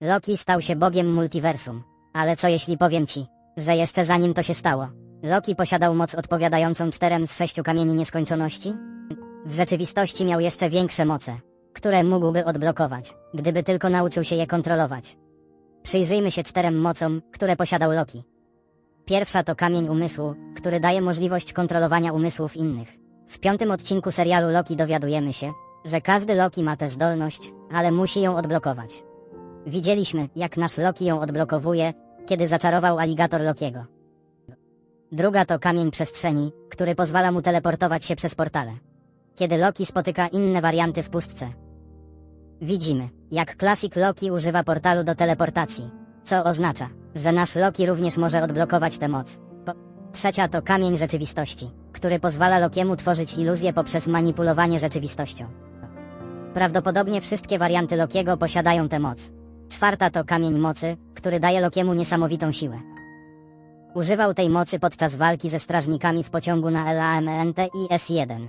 Loki stał się bogiem multiversum. Ale co jeśli powiem ci, że jeszcze zanim to się stało, Loki posiadał moc odpowiadającą czterem z sześciu kamieni nieskończoności? W rzeczywistości miał jeszcze większe moce, które mógłby odblokować, gdyby tylko nauczył się je kontrolować. Przyjrzyjmy się czterem mocom, które posiadał Loki. Pierwsza to kamień umysłu, który daje możliwość kontrolowania umysłów innych. W piątym odcinku serialu Loki dowiadujemy się, że każdy Loki ma tę zdolność, ale musi ją odblokować. Widzieliśmy, jak nasz Loki ją odblokowuje, kiedy zaczarował aligator Lokiego. Druga to kamień przestrzeni, który pozwala mu teleportować się przez portale. Kiedy Loki spotyka inne warianty w pustce. Widzimy, jak Classic Loki używa portalu do teleportacji, co oznacza, że nasz Loki również może odblokować tę moc. Po... Trzecia to kamień rzeczywistości, który pozwala Lokiemu tworzyć iluzje poprzez manipulowanie rzeczywistością. Prawdopodobnie wszystkie warianty Lokiego posiadają tę moc. Czwarta to kamień mocy, który daje Lokiemu niesamowitą siłę. Używał tej mocy podczas walki ze strażnikami w pociągu na LAMNT i S1,